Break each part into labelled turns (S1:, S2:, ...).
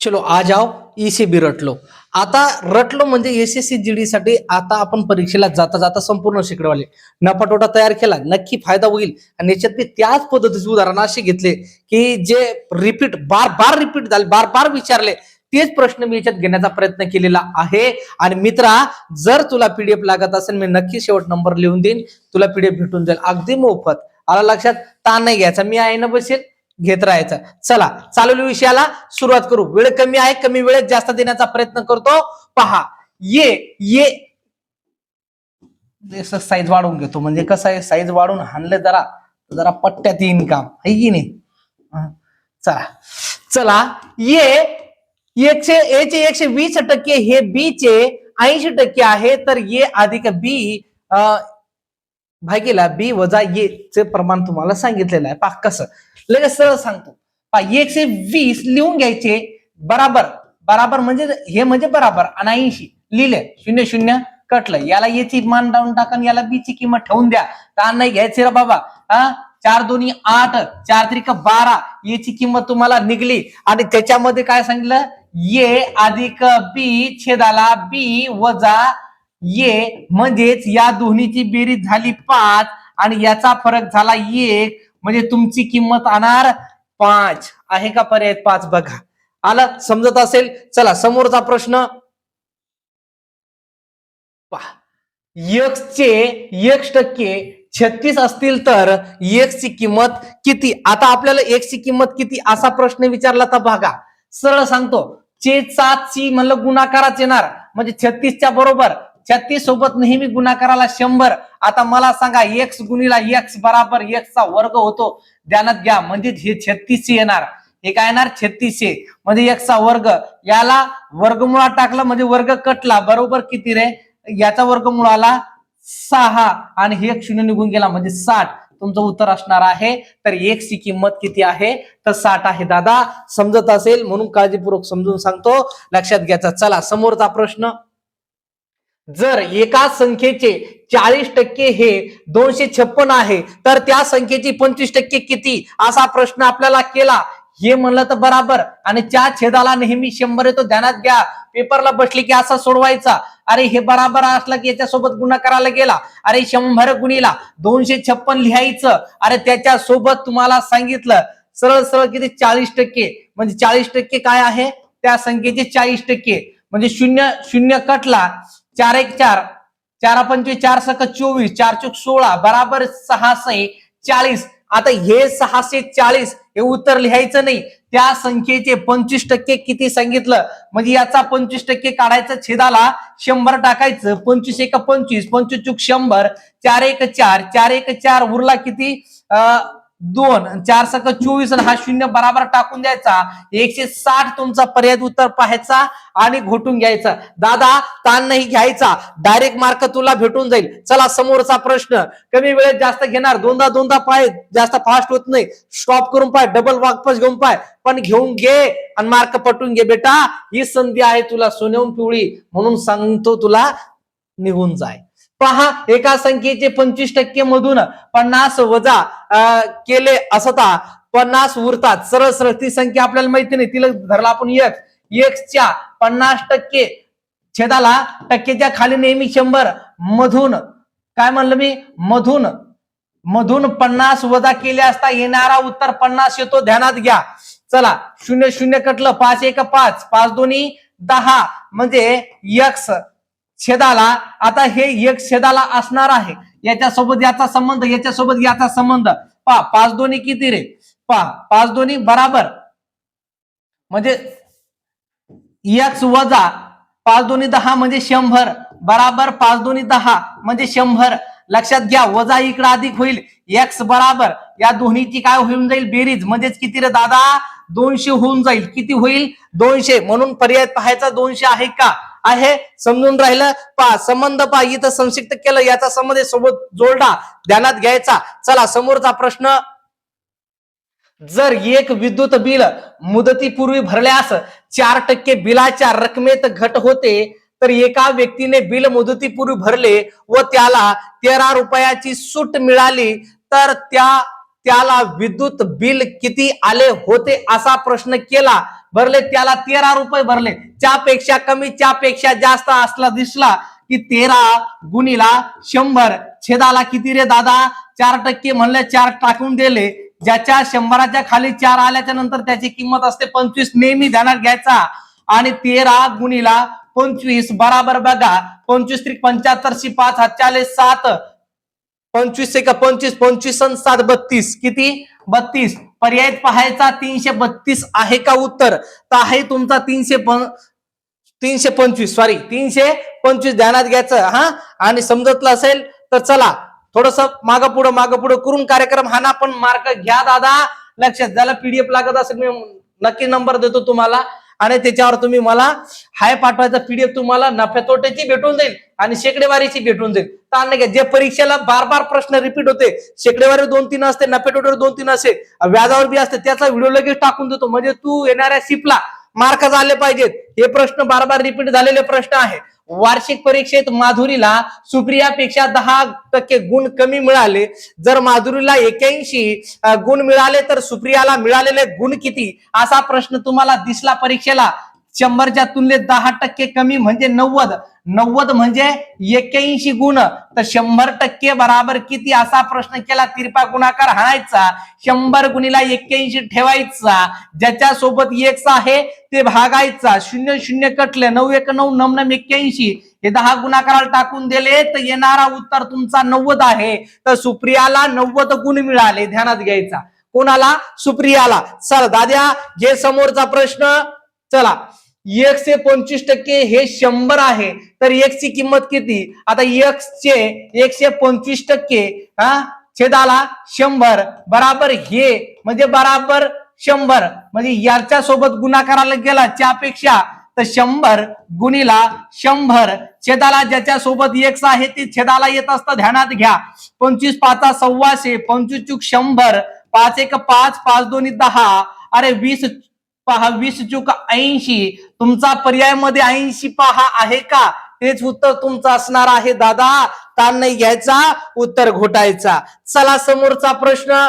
S1: चलो आ जाओ ईसीबी रटलो. आता रटलो म्हणजे एस एस सी जीडी साठी आता आपण परीक्षेला जाता जाता संपूर्ण शिकडेवाले. नफाटोटा तयार केला नक्की फायदा होईल. आणि याच्यात मी त्याच पद्धतीचे उदाहरण असे घेतले की जे रिपीट बार बार रिपीट झाले बार बार विचारले तेच प्रश्न मी याच्यात घेण्याचा प्रयत्न केलेला आहे. आणि मित्रा जर तुला पीडीएफ लागत असेल मी नक्की शेवट नंबर लिहून देईन. तुला पीडीएफ भेटून जाईल. अगदी मोफत. आला लक्षात? ताण नाही घ्यायचा. मी आहे ना बसेल. घेत राहायचं. चला चालू विषयाला सुरुवात करू. वेळ कमी आहे कमी वेळेत जास्त देण्याचा प्रयत्न करतो. पहा ये ये. साईज वाढवून घेतो. म्हणजे कसं आहे साईज वाढवून हाणले जरा जरा पट्ट्यात येईन काम. आहे की नाही? चला. चला ये एकशे ए चे एकशे वीस टक्के हे बी चे ऐंशी टक्के आहे तर ये अधिक बी भागीला बी वजा ये चे प्रमाण तुम्हाला सांगितलेलं आहे. पहा कसं. लगेच सरळ सांगतो. एकशे वीस लिहून घ्यायचे बराबर बराबर म्हणजे हे म्हणजे बराबर अनाऐंशी. लिहिले शून्य शून्य कटलं. याला याची मान डाऊन टाका आणि याला बीची किंमत ठेवून द्या. ताण नाही घ्यायचे रे बाबा. हा? चार दोन्ही आठ चार त्रिक बारा. याची किंमत तुम्हाला निघली. आणि त्याच्यामध्ये काय सांगितलं? ये अधिक बी छेदाला बी वजा ये म्हणजेच या दोन्हीची बेरीज झाली पाच आणि याचा फरक झाला एक. म्हणजे तुमची किंमत आणणार पाच. आहे का पर्याय? पाच बघा. आलं? समजत असेल? चला समोरचा प्रश्न. पहा. एक चे यक्स टक्के छत्तीस असतील तर एक्सची किंमत किती? आता आपल्याला एक्सची किंमत किती? असा प्रश्न विचारला तर बघा. सरळ सांगतो. चे सात ची म्हणलं गुणाकाराच येणार. म्हणजे छत्तीसच्या बरोबर. छत्तीस सोबत नेहमी गुणाकाराला शंभर. आता मला सांगा एक्स गुणीला एक्स बराबर एक्स चा वर्ग होतो ध्यानात घ्या. म्हणजे हे छत्तीसशे येणार. हे काय येणार? छत्तीसशे. म्हणजे एक्सचा वर्ग याला वर्गमुळात टाकला म्हणजे वर्ग कटला. बरोबर किती रे? याचा वर्गमूळ आला सहा. आणि हे एक शून्य निघून गेला म्हणजे साठ. तुमचं उत्तर असणार आहे. तर एक ची किंमत किती आहे? तर साठ आहे दादा. समजत असेल? म्हणून काळजीपूर्वक समजून सांगतो. लक्षात घ्यायचा. चला समोरचा प्रश्न. जर एका संख्येचे चाळीस टक्के हे दोनशे छप्पन आहे तर त्या संख्येची पंचवीस टक्के किती? असा प्रश्न आपल्याला केला. हे म्हणलं तर बराबर. आणि त्या छेदाला नेहमी शंभर येतो ध्यानात घ्या. पेपरला बसली की असा सोडवायचा. अरे हे बराबर असला की याच्यासोबत गुन्हा करायला गेला. अरे शंभर गुणीला दोनशे छप्पन लिहायचं. अरे त्याच्या सोबत तुम्हाला सांगितलं. सरळ सरळ किती? चाळीस टक्के. म्हणजे चाळीस टक्के काय आहे? त्या संख्येचे चाळीस टक्के. म्हणजे शून्य शून्य कटला. चार एक चार. चार पंचवीस चार सक चोवीस चार चौक सोळा बराबर सहाशे चाळीस. आता हे सहाशे चाळीस हे उत्तर लिहायचं नाही. त्या संख्येचे पंचवीस टक्के किती सांगितलं? म्हणजे याचा पंचवीस टक्के काढायचं छेदाला शंभर टाकायचं. पंचवीस एक पंचवीस पंचवीस चूक शंभर. चार एक चार चार एक चार उरला किती? अं, दोन चार सक चोवीस हा शून्य बराबर टाकून द्यायचा. एकशे साठ तुमचा पर्याय उत्तर पाहायचा आणि घोटून घ्यायचा. दादा ताण नाही घ्यायचा. डायरेक्ट मार्क तुला भेटून जाईल. चला समोरचा प्रश्न. कमी वेळेत जास्त घेणार. दोनदा दोनदा पाय जास्त फास्ट होत नाही. स्टॉप करून पाय. डबल वापस घेऊन पाय. पण घेऊन घे आणि मार्क पटून घे बेटा. ही संधी आहे तुला सोन्याहून पिवळी. म्हणून सांगतो तुला निघून जाय. पहा एका संख्येचे पंचवीस टक्के मधून पन्नास वजा अं, केले असता पन्नास उरतात. सरळ सरळ ती संख्या आपल्याला माहिती नाही. तिला धरला आपण एक एक्सच्या पन्नास टक्के छेदाला टक्केच्या खाली नेहमी शंभर. मधून काय म्हणलं मी? मधून मधून पन्नास वजा केले असता येणारा उत्तर पन्नास येतो. ध्यानात घ्या. चला शून्य शून्य कटलं. पाच एक पाच. पाच दोन्ही दहा. म्हणजे यक्स छेदाला आता हे एक छेदाला असणार आहे. याच्यासोबत याचा संबंध याच्यासोबत याचा संबंध. पा पाच दोन्ही किती रे? पा पाच दोन्ही बराबर. म्हणजे एक्स वजा पाच दोन्ही दहा म्हणजे शंभर. बराबर पाच दोन्ही दहा म्हणजे शंभर. लक्षात घ्या वजा इकडे अधिक होईल एक्स बराबर. या दोन्हीची काय होऊन जाईल? बेरीज. म्हणजेच किती रे दादा? दोनशे होऊन जाईल. किती होईल? दोनशे. म्हणून पर्याय पाहायचा दोनशे आहे का? आहे. समजून राहिलं? पा संबंध पा इथं संक्षिप्त केलं. याचा संबंध सोबत जोडला ध्यानात घ्यायचा. चला समोरचा प्रश्न. जर एक विद्युत बिल मुदतीपूर्वी भरल्यास चार टक्के बिलाच्या रकमेत घट होते तर एका व्यक्तीने बिल मुदतीपूर्वी भरले व त्याला तेरा रुपयाची सूट मिळाली तर त्या त्याला विद्युत बिल किती आले होते असा प्रश्न केला. भरले त्याला तेरा रुपये भरले. त्यापेक्षा कमी त्यापेक्षा जास्त असला दिसला की तेरा गुणीला शंभर. छेदाला किती रे दादा? चार टक्के म्हणले चार टाकून दिले. ज्याच्या शंभराच्या खाली चार आल्याच्यानंतर त्याची किंमत असते पंचवीस. नेहमी ध्यानात घ्यायचा. आणि तेरा गुणीला पंचवीस. बराबर बघा. पंचवीस त्रिक पंच्याहत्तरशी पाच हातच्याले सात. पंचवीस एक पंचवीस पंचवीस सात बत्तीस. किती? बत्तीस. पर्याय पाहायचा तीनशे बत्तीस आहे का उत्तर? तर आहे तुमचा तीनशे पं तीनशे पंचवीस सॉरी तीनशे पंचवीस ध्यानात घ्यायचं हा? आणि समजतलं असेल तर चला थोडस माग पुढं माग पुढं करून कार्यक्रम हा ना पण मार्क घ्या दादा. लक्षात ज्याला पीडीएफ लागत असेल मी नक्की नंबर देतो तुम्हाला. आणि त्याच्यावर तुम्ही मला हाय पाठवायचा पीडीएफ तुम्हाला नफ्या तोट्याची भेटून जाईल आणि शेकडेवारीची भेटून जाईल ताण नाही घ्या. जे परीक्षेला बार बार प्रश्न रिपीट होते शेकडेवारी दोन तीन असते नफ्या तोट्यावर दोन तीन असते व्याजावर बी असते त्याचा व्हिडिओ लगेच टाकून देतो म्हणजे तू येणाऱ्या शिपला मार्क झाले पाहिजेत. हे प्रश्न बार बार रिपीट झालेले प्रश्न आहे. वार्षिक परीक्षेत माधुरीला सुप्रियापेक्षा दहा टक्के गुण कमी मिळाले. जर माधुरीला एक्याऐंशी गुण मिळाले तर सुप्रियाला मिळालेले गुण किती? असा प्रश्न तुम्हाला दिसला परीक्षेला. शंभरच्या तुलनेत दहा टक्के कमी म्हणजे नव्वद. नव्वद म्हणजे एक्याऐंशी गुण. तर शंभर टक्के बराबर किती? असा प्रश्न केला तिरपा गुणाकार हाणायचा. शंभर गुणीला एक्क्याऐंशी ठेवायचा. ज्याच्या सोबत एक्स आहे ते भागायचा. शून्य शून्य कटले नऊ एक नऊ नम नम एक्क्याऐंशी. हे दहा गुणाकाराला टाकून दिले तर येणारा उत्तर तुमचा नव्वद आहे. तर सुप्रियाला नव्वद गुण मिळाले ध्यानात घ्यायचा. कोणाला? सुप्रियाला. चल दाद्या घे समोरचा प्रश्न चला. एकशे पंचवीस टक्के हे शंभर आहे. तर एक्स ची किंमत किती? आता एक्स चे एकशे पंचवीस टक्के हा? छेदाला शंभर. बराबर हे म्हणजे बराबर शंभर. म्हणजे याच्या सोबत गुणाकाराला गेला त्यापेक्षा तर शंभर गुणीला शंभर. छेदाला ज्याच्या सोबत एक्स आहे ते छेदाला येत असतं ध्यानात घ्या. पंचवीस पाचा सव्वाशे पंचवीस चूक शंभर. पाच एक पाच पाच दोन्ही दहा. अरे वीस पहा वीस चूक ऐंशी. तुमचा पर्यायमध्ये ऐंशी पहा आहे का? तेच उत्तर तुमचं असणार आहे दादा. ताण नाही घ्यायचा उत्तर घोटायचा. चला समोरचा प्रश्न.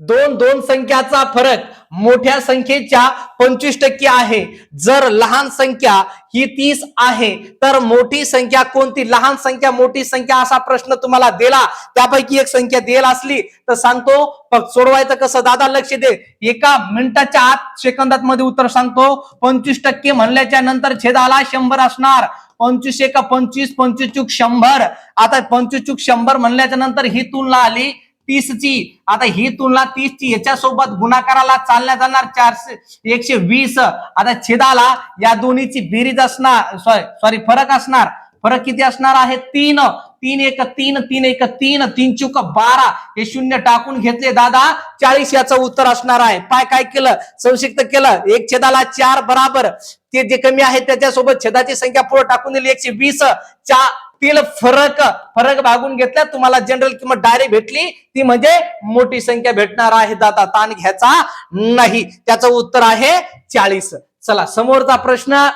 S1: दोन दोन संख्याचा फरक मोठ्या संख्येच्या पंचवीस टक्के आहे. जर लहान संख्या ही तीस आहे तर मोठी संख्या कोणती? लहान संख्या मोठी संख्या असा प्रश्न तुम्हाला दिला. त्यापैकी एक संख्या देल असली तर सांगतो. फक्त सोडवायचं कसं? दादा लक्ष दे. एका मिनिटाच्या आत सेकंदात मध्ये उत्तर सांगतो. पंचवीस टक्के म्हणल्याच्या नंतर छेदाला शंभर असणार. पंचवीस एका पंचवीस पंचवीस चूक शंभर. आता पंचवीस चूक शंभर म्हणल्याच्या नंतर ही तुलना आली. तीसची आता ही तुलना तीसची याच्यासोबत गुणाकाराला चालल्या जाणार चारशे एकशे वीस. आता छेदाला या दोन्हीची बेरीज असणार सॉरी सॉरी फरक असणार. फरक किती असणार आहे? तीन. तीन एक तीन तीन एक तीन. तीन चुक बारा. हे शून्य टाकून घेतले दादा. चाळीस याचं उत्तर असणार आहे. पाय काय केलं? संक्षिप्त केलं. एक छेदाला चार बराबर. ते जे कमी आहे त्याच्यासोबत छेदाची संख्या पुढे टाकून दिली. एकशे वीस. चार तील फरक फरक भागून घेतला तुम्हाला जनरल किंमत डायरेक्ट भेटली. ती म्हणजे मोठी संख्या भेटणार आहे दादा ताण घ्यायचा नाही. त्याचं उत्तर आहे चाळीस. चला समोरचा प्रश्न.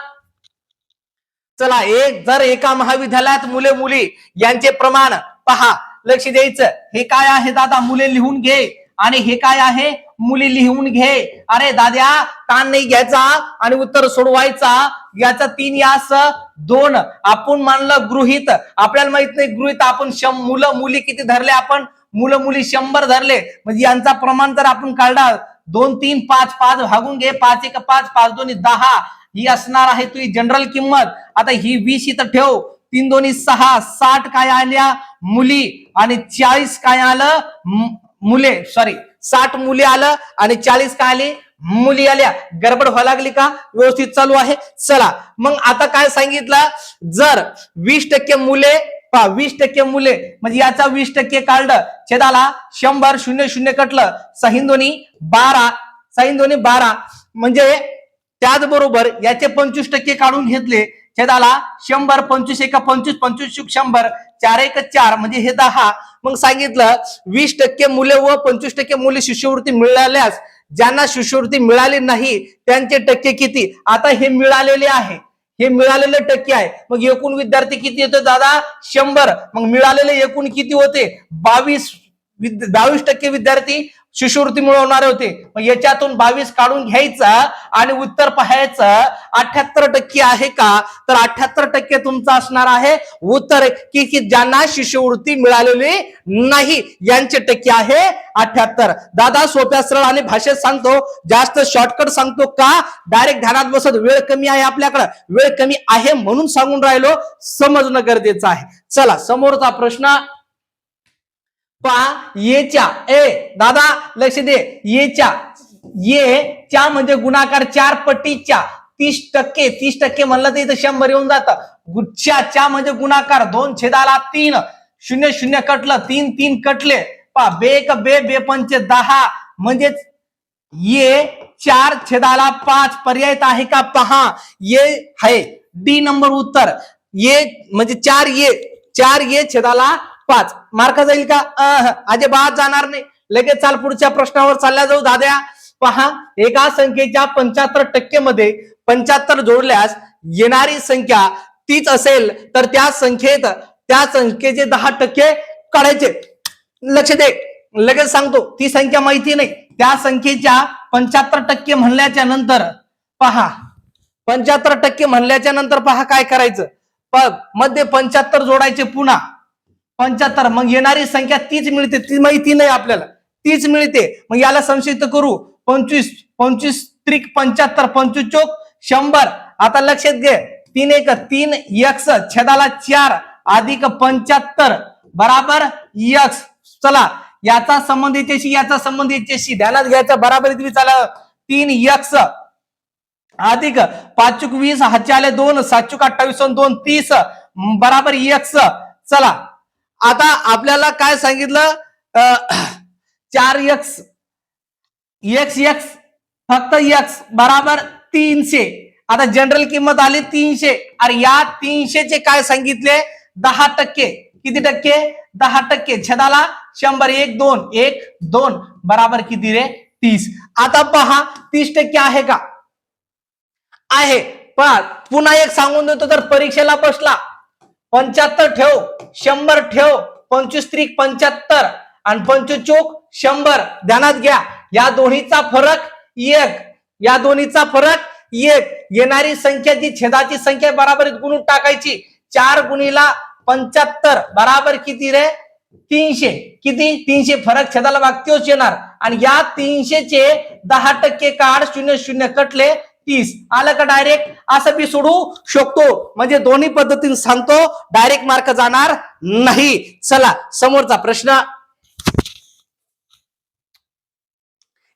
S1: चला एक जर एका महाविद्यालयात मुले मुली यांचे प्रमाण पहा लक्ष द्यायचं. हे काय आहे दादा? मुले लिहून घे. आणि हे काय आहे? मुली लिहून घे. अरे दाद्या ताण नाही घ्यायचा आणि उत्तर सोडवायचा. याचा तीन यास दोन. आपण मानलं गृहित. आपल्याला माहीत नाही गृहित. आपण मुलं मुली किती धरले आपण? मुलं मुली शंभर धरले. म्हणजे यांचा प्रमाण जर आपण काढला दोन तीन पाच पाच भागून घे. पाच एक पाच पाच दोन्ही दहा. ही असणार आहे तुझी जनरल किंमत. आता ही वीस इथं ठेव. तीन दोन्ही सहा साठ काय आल्या? मुली. आणि चाळीस काय आलं? मुले सॉरी साठ मुली आलं आणि चाळीस काय आली? मुली आल्या. गडबड व्हायला लागली का? व्यवस्थित चालू आहे. चला मग आता काय सांगितलं? जर वीस टक्के मुले पहा वीस टक्के मुले म्हणजे याचा वीस टक्के काढलं छेदाला शंभर शून्य शून्य कटलं. सहिंदोनी बारा सहिंदोनी बारा म्हणजे त्याचबरोबर याचे पंचवीस टक्के काढून घेतले. छेदाला शंभर पंचवीस एका पंचवीस पंचवीस शंभर चार एक चार म्हणजे हे दहा. मग सांगितलं वीस टक्के मुले व पंचवीस टक्के मुले शिष्यवृत्ती मिळाल्यास ज्यांना शिष्यवृत्ती मिळाली नाही त्यांचे टक्के किती? आता हे मिळालेले आहे. हे मिळालेले टक्के आहे. मग एकूण विद्यार्थी किती येतो दादा? शंभर. मग मिळालेले एकूण किती होते? बावीस. बावीस टक्के विद्यार्थी शिष्यवृत्ती मिळवणारे होते. मग याच्यातून बावीस काढून घ्यायचं आणि उत्तर पाहायचं अठ्याहत्तर टक्के आहे का? तर अठ्याहत्तर टक्के तुमचं असणार आहे. उत्तर की की ज्यांना शिष्यवृत्ती मिळालेली नाही यांचे टक्के आहे अठ्याहत्तर. दादा सोप्या सरळ आणि भाषेत सांगतो जास्त शॉर्टकट सांगतो का? डायरेक्ट ध्यानात बसत वेळ कमी आहे आपल्याकडे. वेळ कमी आहे म्हणून सांगून राहिलो समजणं गरजेचं आहे. चला समोरचा प्रश्न पहा येच्या ए दादा लक्ष दे. येच्या ये च्या म्हणजे गुणाकार चार पटीच्या तीस टक्के तीस टक्के म्हणलं तर इथं शंभर येऊन जातं. गुच्छा च्या म्हणजे गुणाकार दोन छेदाला तीन. शून्य शून्य कटलं तीन तीन कटले. पा बे एक बे बे पंचे दहा. म्हणजेच ये चार छेदाला पाच. पर्याय आहे का? पहा. ये आहे. डी नंबर उत्तर. ये म्हणजे चार ये. चार ये छेदाला पाच. मार्क जाईल का? अजे अजिबात जाणार नाही. लगेच चाल पुढच्या प्रश्नावर चालल्या जाऊ दाद्या. पहा एका संख्येच्या पंच्याहत्तर टक्के मध्ये पंच्याहत्तर जोडल्यास येणारी संख्या तीच असेल तर त्या संख्येत त्या संख्येचे दहा टक्के काढायचे. लक्ष दे. लगेच सांगतो ती संख्या माहिती नाही. त्या संख्येच्या पंच्याहत्तर टक्के म्हणल्याच्या नंतर पहा. पंच्याहत्तर टक्के म्हणल्याच्या नंतर पहा काय करायचं. प- मध्ये पंच्याहत्तर जोडायचे पुन्हा. पंच्याहत्तर. मग येणारी संख्या तीच मिळते. ती माहिती नाही आपल्याला. तीच मिळते. मग याला संशयित करू. पंचवीस पंचवीस त्रिक पंच्याहत्तर पंचवीस चोक शंभर. आता लक्षात घे. तीन एक तीन यक्स छेदाला चार अधिक पंच्याहत्तर. बराबर? यक्स. चला. याचा संबंध याच्याशी याचा संबंध याच्याशी ध्यानात घ्यायचा. बराबर तुम्ही चला. तीन यक्स. अधिक पाचूक वीस हजार आले दोन. सातचूक अठ्ठावीस दोन तीस. बराबर यक्स. चला. आता आपल्याला काय सांगितलं? अं, चार एक्स एक्स एक्स फक्त एक्स बराबर तीनशे. आता जनरल किंमत आली तीनशे. अरे या तीनशेचे काय सांगितले? दहा टक्के. किती टक्के? दहा टक्के. छेदाला शंभर एक दोन. एक दोन. बराबर किती रे? तीस. आता पहा तीस टक्के आहे का? आहे. पण पुन्हा एक सांगून देतो तर परीक्षेला बसला. पंच्याहत्तर ठेव. शंभर ठेव पंचवीस त्रिक पंच्याहत्तर आणि पंचवीस चोक शंभर. ध्यानात घ्या. या दोन्हीचा फरक एक. या दोन्हीचा फरक एक. येणारी संख्या जी छेदाची संख्या बराबर गुणून टाकायची. चार गुणीला पंच्याहत्तर. बराबर किती रे? तीनशे. किती? तीनशे. फरक छेदाला वागतोच येणार. आणि या तीनशेचे दहा टक्के काढ शून्य शून्य कटले. तीस. आलं का डायरेक्ट असं मी सोडू शकतो. म्हणजे दोन्ही पद्धतीने सांगतो डायरेक्ट मार्क जाणार नाही. चला समोरचा प्रश्न.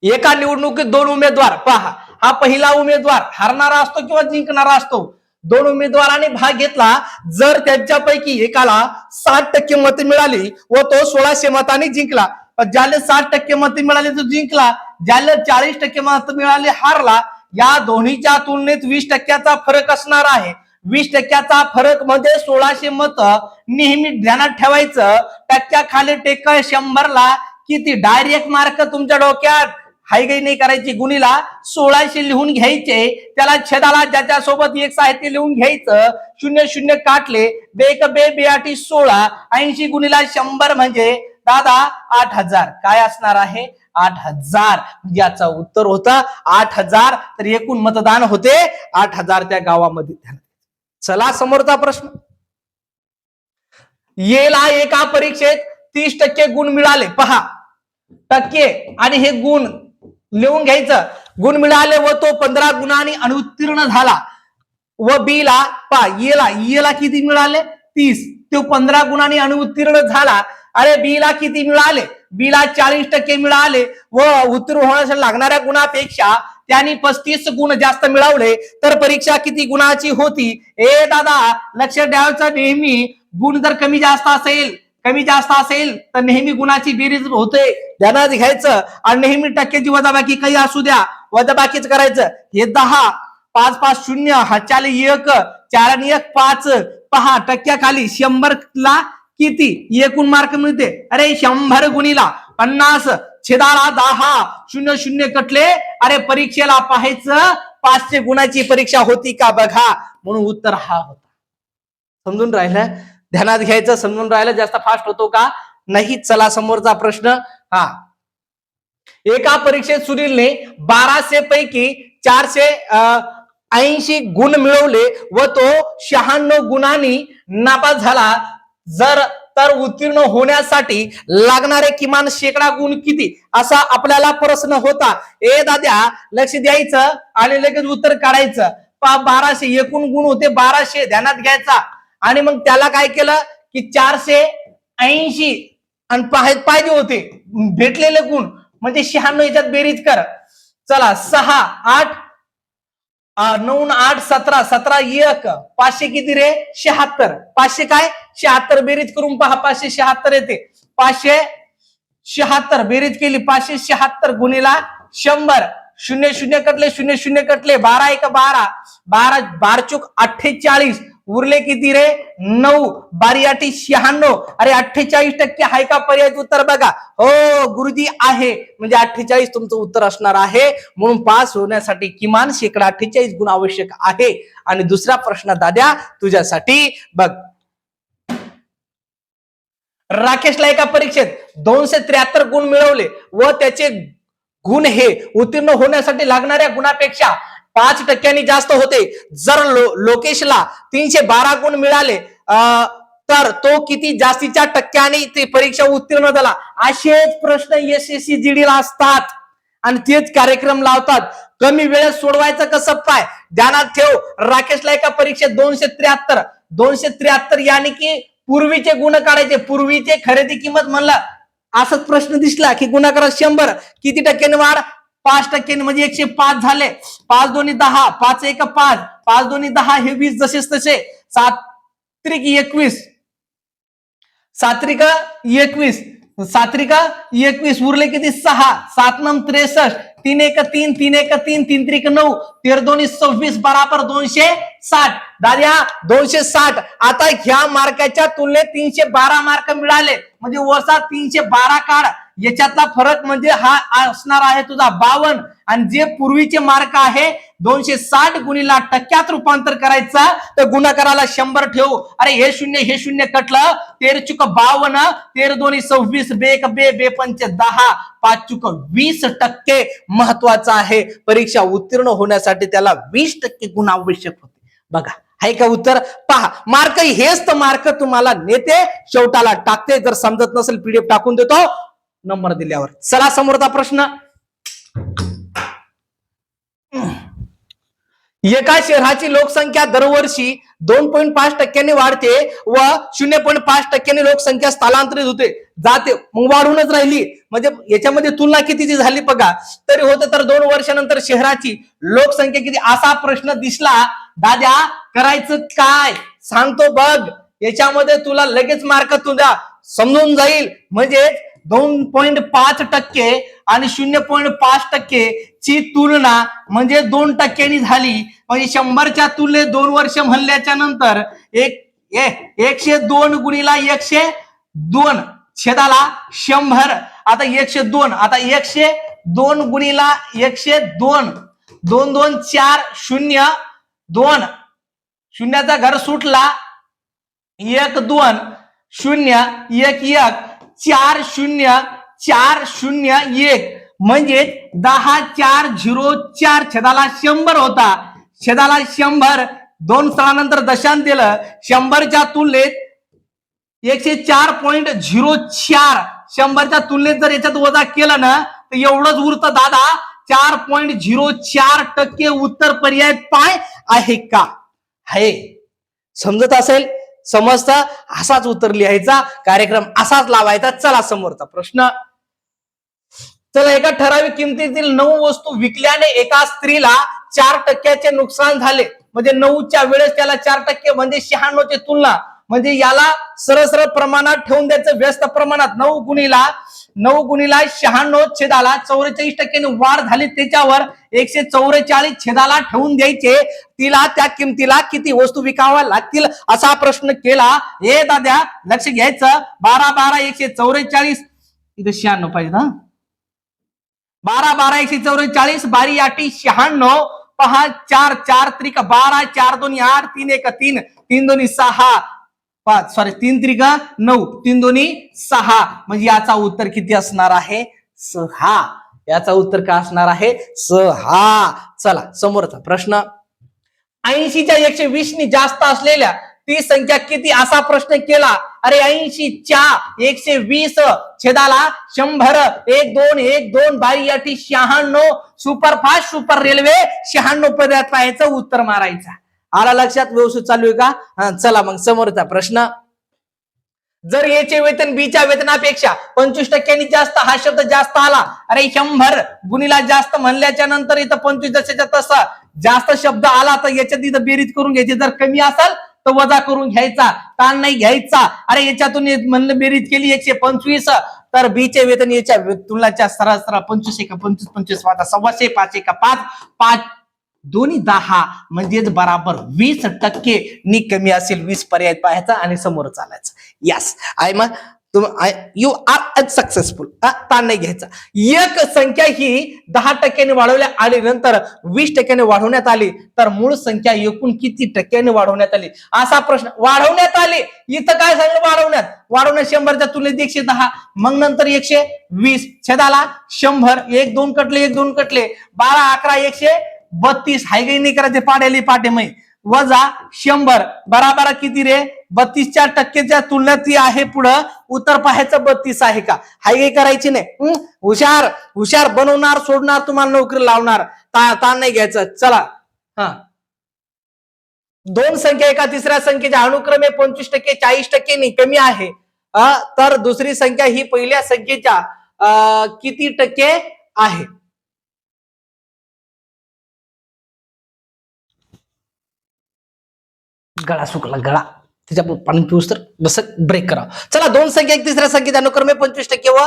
S1: एका निवडणुकीत दोन उमेदवार पहा हा पहिला उमेदवार हारणारा असतो किंवा जिंकणारा असतो? दोन उमेदवारांनी भाग घेतला जर त्यांच्यापैकी एकाला साठ टक्के मते मिळाली व तो सोळाशे मतांनी जिंकला. ज्याला साठ टक्के मते मिळाली तो जिंकला. ज्याला चाळीस टक्के मत मिळाले हारला या दोन्हीच्या तुलनेत वीस टक्क्याचा फरक असणार आहे. वीस टक्क्याचा फरकमध्ये सोळाशे मत नेहमी ध्यानात ठेवायचं. टक्क्या खाली टेक शंभरला किती डायरेक्ट मार्क तुमच्या डोक्यात? हायगाई नाही करायची गुणीला. सोळाशे लिहून घ्यायचे. त्याला छेदाला ज्याच्या सोबत एक साहित्य लिहून घ्यायचं. शून्य शून्य काटले. बेक बे बेआटी सोळा. ऐंशी गुणीला शंभर म्हणजे दादा आठ हजार. काय असणार आहे? आठ हजार. याचा उत्तर होता आठ हजार. तर एकूण मतदान होते आठ हजार त्या गावामध्ये. चला समोरचा प्रश्न. येला एका परीक्षेत तीस टक्के गुण मिळाले. पहा. टक्के आणि हे गुण लिहून घ्यायचं. गुण मिळाले व तो पंधरा गुणांनी अनुत्तीर्ण झाला. व बी ला पा येला येला किती मिळाले? तीस. तो पंधरा गुणांनी अनुत्तीर्ण झाला. अरे बी ला किती मिळाले? बीला चाळीस टक्के मिळाले व उत्तीर्ण होण्यासाठी लागणाऱ्या गुणापेक्षा त्यांनी पस्तीस गुण जास्त मिळवले. तर परीक्षा किती गुणाची होती? ए दादा लक्ष द्यायचं नेहमी. गुण जर कमी जास्त असेल कमी जास्त असेल तर नेहमी गुणाची बेरीज होते. ध्यानात घ्यायचं आणि नेहमी टक्क्याची वजाबाकी काही असू द्या. वजाबाकीच करायचं. हे दहा पाच पाच शून्य हा चाले एक चार आणि एक पाच. पहा टक्क्याखाली शंभर ला किती? एकूण मार्क मिळते. अरे शंभर गुणीला पन्नास छेदाला दहा शून्य शून्य कटले. अरे परीक्षेला पाहायचं पाचशे गुणाची परीक्षा होती का बघा? म्हणून उत्तर हा होता. समजून राहिलं? ध्यानात घ्यायचं समजून राहिलं जास्त फास्ट होतो का? नाही चला समोरचा प्रश्न. हा. एका परीक्षेत सुनीलने बाराशे पैकी चारशे ऐंशी गुण मिळवले व तो शहाण्णव गुणांनी नापास झाला. जर तर उत्तीर्ण होण्यासाठी लागणारे किमान शेकडा गुण किती? असा आपल्याला प्रश्न होता. ए दाद्या लक्ष द्यायचं आणि लगेच उत्तर काढायचं. पा बाराशे एकूण गुण होते बाराशे ध्यानात घ्यायचा. आणि मग त्याला काय केलं? की चारशे ऐंशी आणि पाहिजे होते. भेटलेले गुण. म्हणजे शहाण्णव याच्यात बेरीज कर. चला सहा आठ नऊ आठ सतरा सतरा एक पाचशे किती रे? शहात्तर. पाचशे काय? शहात्तर बेरीज करून पहा पाचशे शहात्तर येते. पाचशे शहात्तर बेरीज केली पाचशे शहात्तर गुणीला शंभर. शून्य शून्य कटले शून्य शून्य कटले बारा एक बारा. बारा बारचूक अठ्ठेचाळीस. उरले किती रे? नऊ. बारी आठी शहाण्णव. अरे अठ्ठेचाळीस टक्के आहे का पर्याय उत्तर बघा. हो गुरुजी आहे. म्हणजे अठ्ठेचाळीस तुमचं उत्तर असणार आहे. म्हणून पास होण्यासाठी किमान शेकडा अठ्ठेचाळीस गुण आवश्यक आहे. आणि दुसरा प्रश्न दाद्या तुझ्यासाठी बघ. राकेशला एका परीक्षेत दोनशे त्र्याहत्तर गुण मिळवले व त्याचे गुण हे उत्तीर्ण होण्यासाठी लागणाऱ्या गुणापेक्षा पाच टक्क्यांनी जास्त होते. जर लो, लोकेशला तीनशे बारा गुण मिळाले अं, तर तो किती? जास्तीच्या टक्क्याने ते परीक्षा उत्तीर्ण झाला. असेच प्रश्न एस एस सी जीडीला असतात. आणि तेच कार्यक्रम लावतात. कमी वेळेत सोडवायचं कसं पाय? ध्यानात ठेव. राकेशला एका परीक्षेत दोनशे त्र्याहत्तर. दोनशे त्र्याहत्तर याने की पूर्वीचे गुण काढायचे. पूर्वीचे खरेदी किंमत म्हणलं. असाच प्रश्न दिसला की गुणाकारात शंभर. किती टक्क्यांनी वाढ? पाच टक्के म्हणजे एकशे पाच झाले. पाच दोन्ही दहा पाच एक पाच. पाच दोन्ही दहा हे वीस जसेच तसे. सात त्रिक एकवीस. सात्रिका एकवीस. सात्रिका एकवीस. उरले किती? सहा. सात नम त्रेसष्ट. तीन एक तीन तीन एक तीन तीन त्रिक नऊ. तेर दोन्ही सव्वीस बराबर दोनशे साठ. दादा दोनशे साठ. आता ह्या मार्काच्या तुलनेत तीनशे बारा मार्क मिळाले. म्हणजे वर्षात तीनशे बारा काढ. याच्यातला फरक म्हणजे हा असणार आहे तुझा बावन. आणि जे पूर्वीचे मार्क आहे दोनशे साठ गुणीला टक्क्यात रूपांतर करायचा तर गुणाकाराला शंभर ठेवू. अरे हे शून्य हे शून्य कटलं तेर चुक बावन्न तेर दोन्ही सव्वीस बेक बे बे पंच दहा पाच चुक वीस टक्के महत्वाचं आहे. परीक्षा उत्तीर्ण होण्यासाठी त्याला वीस टक्के गुण आवश्यक होते. बघा आहे का उत्तर? पहा मार्क हेच तर मार्क तुम्हाला नेते शेवटाला टाकते. जर समजत नसेल पीडीएफ टाकून देतो. नंबर दिल्यावर. चला समोरचा प्रश्न. एका शहराची लोकसंख्या दरवर्षी दोन पॉईंट पाच टक्क्यांनी वाढते व शून्य पॉईंट पाच टक्क्यांनी लोकसंख्या स्थलांतरित होते. जाते. मग वाढूनच राहिली. म्हणजे याच्यामध्ये तुलना कितीची झाली बघा. तरी होतं तर दोन वर्षानंतर शहराची लोकसंख्या किती? असा प्रश्न दिसला. दादा करायचं काय? सांगतो बघ. याच्यामध्ये तुला लगेच मार्क तुझा समजून जाईल. म्हणजे दोन पॉईंट पाच टक्के आणि शून्य पॉईंट पाच टक्के ची तुलना म्हणजे दोन टक्क्यांनी झाली. म्हणजे शंभरच्या तुलनेत दोन वर्ष म्हणल्याच्या नंतर एक एकशे दोन गुणीला एकशे दोन छेदाला शंभर. आता एकशे दोन आता एकशे दोन गुणीला एकशे दोन. दोन दोन चार शून्य दोन. शून्याचा घर सुटला एक दोन. शून्य एक एक. चार शून्य चार शून्य एक. म्हणजे दहा चार झिरो चार छेदाला शंभर होता. छेदाला शंभर दोन स्थळानंतर दशांत दिलं. शंभरच्या तुलनेत एकशे चार पॉईंट झिरो चार शंभरच्या तुलनेत जर याच्यात वजा केलं ना तर एवढंच उरतं दादा. चार पॉईंट झिरो चार टक्के उत्तर पर्याय पाय आहे का? आहे. समजत असेल? समजतं? असाच उत्तर लिहायचा कार्यक्रम असाच लावायचा. चला समोरचा प्रश्न. चला एका ठराविक किमतीतील नऊ वस्तू विकल्याने एका स्त्रीला चार टक्क्याचे नुकसान झाले. म्हणजे नऊच्या वेळेस त्याला चार टक्के म्हणजे शहाण्णवची तुलना. म्हणजे याला सरळ सरळ प्रमाणात ठेवून द्यायचं व्यस्त प्रमाणात. नऊ गुणीला नऊ गुणीला शहाण्णव छेदाला चौवेचाळीस टक्क्याने वाढ झाली. त्याच्यावर एकशे चौवेचाळीस छेदाला ठेवून द्यायचे. तिला त्या किमतीला किती वस्तू विकाव्या लागतील असा प्रश्न केला. हे दाद्या लक्ष घ्यायचं. बारा बारा एकशे चौवेचाळीस. इथे शहाण्णव पाहिजे ना? बारा बारा एकशे चौवेचाळीस बारी आठी शहाण्णव. पहा चार चार त्रिक बारा चार दोन्ही आठ तीन एक तीन. तीन दोन्ही सहा. पाच सॉरी तीन त्रिका नऊ. तीन दोन्ही सहा. म्हणजे याचा उत्तर किती असणार आहे? सहा. याचा उत्तर काय असणार आहे? सहा. चला समोरचा प्रश्न. ऐंशीच्या एकशे वीसनी जास्त असलेल्या ती संख्या किती? असा प्रश्न केला. अरे ऐंशीच्या एकशे वीस छेदाला शंभर. एक दोन एक दोन बाई याठी शहाण्णव. सुपरफास्ट सुपर रेल्वे शहाण्णव पर्यंत पाहायचं उत्तर मारायचं. आला लक्षात? व्यवस्थित चालू आहे का? चला मग समोरचा प्रश्न. जर याचे वेतन बीच्या वेतनापेक्षा पंचवीस टक्क्यांनी जास्त हा शब्द जास्त आला अरे शंभर गुणीला जास्त म्हणल्याच्या नंतर इथं पंचवीस जशाच्या तसा जास्त शब्द आला तर याच्यात इथं बेरीज करून घ्यायची. जर कमी असेल तर वजा करून घ्यायचा ताण नाही घ्यायचा. अरे याच्यातून म्हणलं बेरीज केली एकशे पंचवीस तर बीचे वेतन याच्या तुलनाच्या सरासरा पंचवीस एका पंचवीस पंचवीस वाचा सव्वाशे पाच एका पाच पाच दोन्ही दहा म्हणजेच बराबर वीस टक्के नी कमी असेल वीस पर्याय पाहायचा आणि समोर चालायचं. यस आय मग यू आर सक्सेसफुल ताण नाही घ्यायचा. एक संख्या ही दहा टक्क्याने वाढवल्या आली नंतर वीस टक्क्याने वाढवण्यात आली तर मूळ संख्या एकूण किती टक्क्याने वाढवण्यात आली? असा प्रश्न. वाढवण्यात आली. इथं काय सांगितलं वाढवण्यात. वाढवण्यात शंभरच्या तुलनेत एकशे दहा. मग नंतर एकशे वीस. छेदाला शंभर. एक दोन कटले एक दोन कटले. बारा अकरा एकशे बत्तीस हाय काही नाही करायचे पाड्याली पाटेमय वजा शंभर. बराबर किती रे? बत्तीसच्या टक्केच्या तुलनेत ती आहे पुढं. उत्तर पाहायचं बत्तीस आहे का? हाय काही करायची नाही. हुशार. हुशार बनवणार सोडणार तुम्हाला नोकरी लावणार. ता ताण नाही घ्यायचं. चला. हा. दोन संख्या एका तिसऱ्या संख्येच्या अनुक्रमे पंचवीस टक्के चाळीस टक्केनी कमी आहे. तर दुसरी संख्या ही पहिल्या संख्येच्या किती टक्के आहे? गळा सुकला गळा. त्याच्या पाणी पिऊस तर बस ब्रेक करा. चला दोन संख्या एक तिसऱ्या संख्येच्या अनुक्रमे पंचवीस टक्के व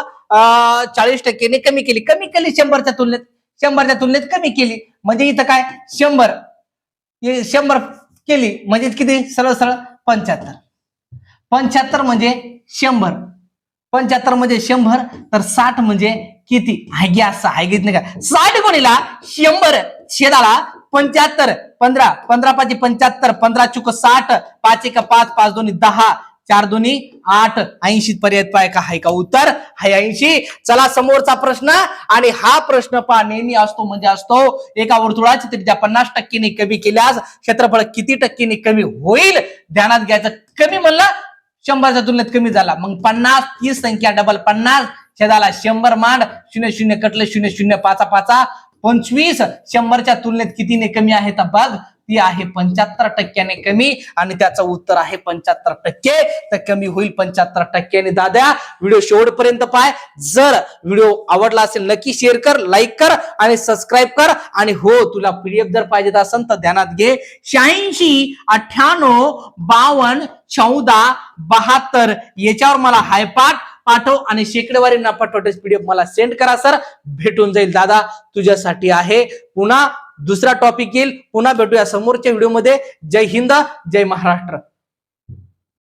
S1: चाळीस टक्केने कमी केली. कमी केली शंभरच्या तुलनेत. शंभरच्या तुलनेत कमी केली. म्हणजे इथं काय? शंभर. शंभर केली. म्हणजे किती? सरळ सरळ पंच्याहत्तर. पंच्याहत्तर म्हणजे शंभर. पंच्याहत्तर म्हणजे शंभर तर साठ म्हणजे किती? हायगी असं हायगीत नाही का? साठ गुणीला शंभर. छेदाला पंच्याहत्तर पंधरा पंधरा पाच पंच्याहत्तर पंधरा चुक साठ पाच एक पाच पाच दोन्ही दहा चार दोन्ही आठ ऐंशी पर्यंत पाय का हाय का उत्तर? हाय ऐंशी. चला समोरचा प्रश्न आणि हा प्रश्न पहा नेहमी असतो म्हणजे असतो. एका वर्तुळाची त्रिज्या पन्नास टक्केने कमी केल्यास क्षेत्रफळ किती टक्केने कमी होईल? ध्यानात घ्यायचं. कमी म्हणलं शंभरच्या तुलनेत कमी झाला. मग पन्नास ही संख्या डबल पन्नास छेदाला शंभर मांड शून्य शून्य कटले शून्य शून्य पाचा पाचा. पंचवीस शंभरच्या तुलनेत कितीने कमी आहे? तर बघ ती आहे पंच्याहत्तर टक्क्याने कमी आणि त्याचं उत्तर आहे पंच्याहत्तर टक्के. तर कमी होईल पंच्याहत्तर टक्क्याने. दादा व्हिडिओ शेवटपर्यंत पाय. जर व्हिडिओ आवडला असेल नक्की शेअर कर लाईक कर आणि सबस्क्राईब कर. आणि हो तुला पीडीएफ जर पाहिजे असेल तर ध्यानात घे. शहाऐंशी अठ्ठ्याण्णव बावन्न चौदा बहात्तर. याच्यावर मला हायपाट पाठव आणि शेकडेवारी नफा टोटेज पीडीएफ मला सेंड करा सर भेटून जाईल. दादा तुझ्यासाठी आहे. पुन्हा दुसरा टॉपिक येईल. पुन्हा भेटूया समोरच्या व्हिडिओमध्ये जय हिंद जय महाराष्ट्र.